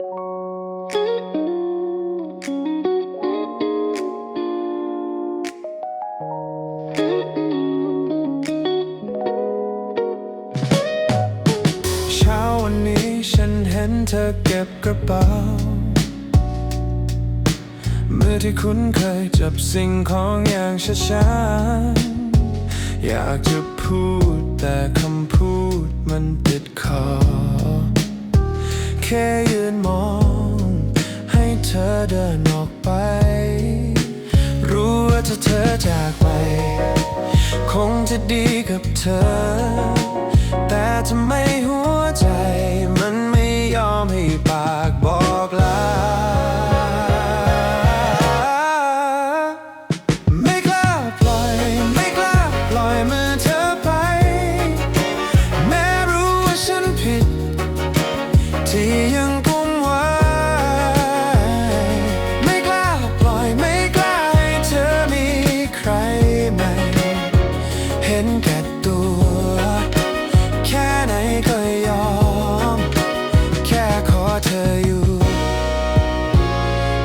เช้าวันนี้ฉันเห็นเธอเก็บกระเป๋า มือที่คุ้นเคยจับสิ่งของอย่างช้าๆ อยากจะพูดแต่คำพูดมันติดคอ ค่ยืนมอง ให้เธอเดินออกไป รู้ว่าถ้าเธอจากไป คงจะดีกับเธอ แต่ทำไมหัวใจมันไม่ยอมให้ป แก่ตัว แค่ไหนก็ยอม แค่ขอเธออยู่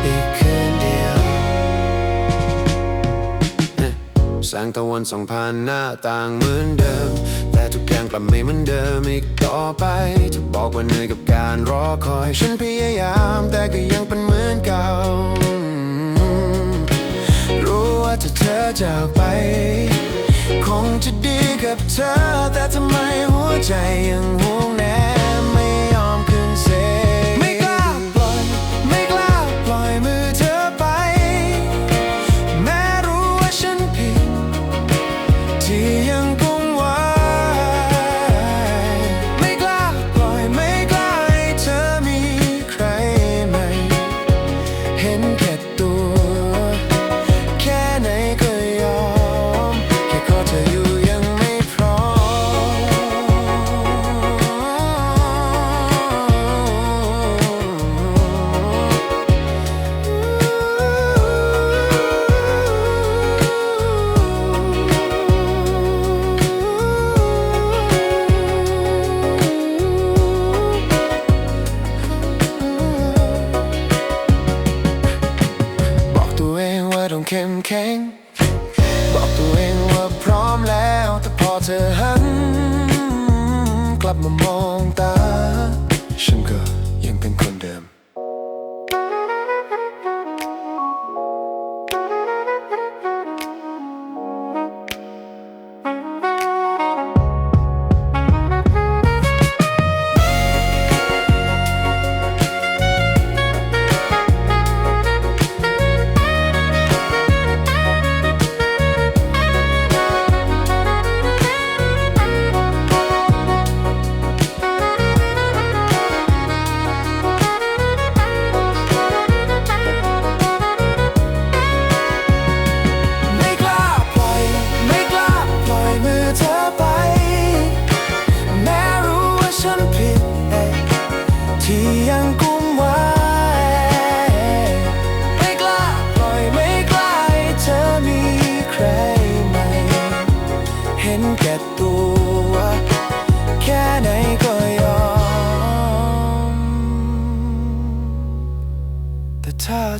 อีกคืนเดียว แสงตะวันส่องผ่านหน้าต่างเหมือนเดิม แต่ทุกอย่างกลับไม่เหมือนเดิมอีกต่อไป จะบอกว่าเหนื่อยกับการรอคอย ฉันพยายามแต่ก็ยังเป็นเหมือ กับเธอ แต่ทำไมหัวใจยังห่วงแนไม่ยอมคืนเสไม่กล้าปล่อย ไม่กล้าปล่อยมือเธอไป แม้รู้ว่าฉันผิด ที่ยังคงไว้ไม่กล้าปล่อย ไม่กล้าให้เธอมีใครใหม่ เห็น เข้มแข็งบอกตัวเองว่าพร้อมแล้ว แต่พอเธอหัน กลับมามองตา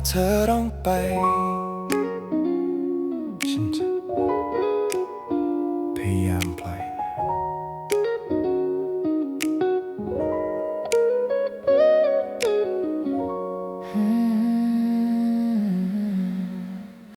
เธอต้องไปฉันจะ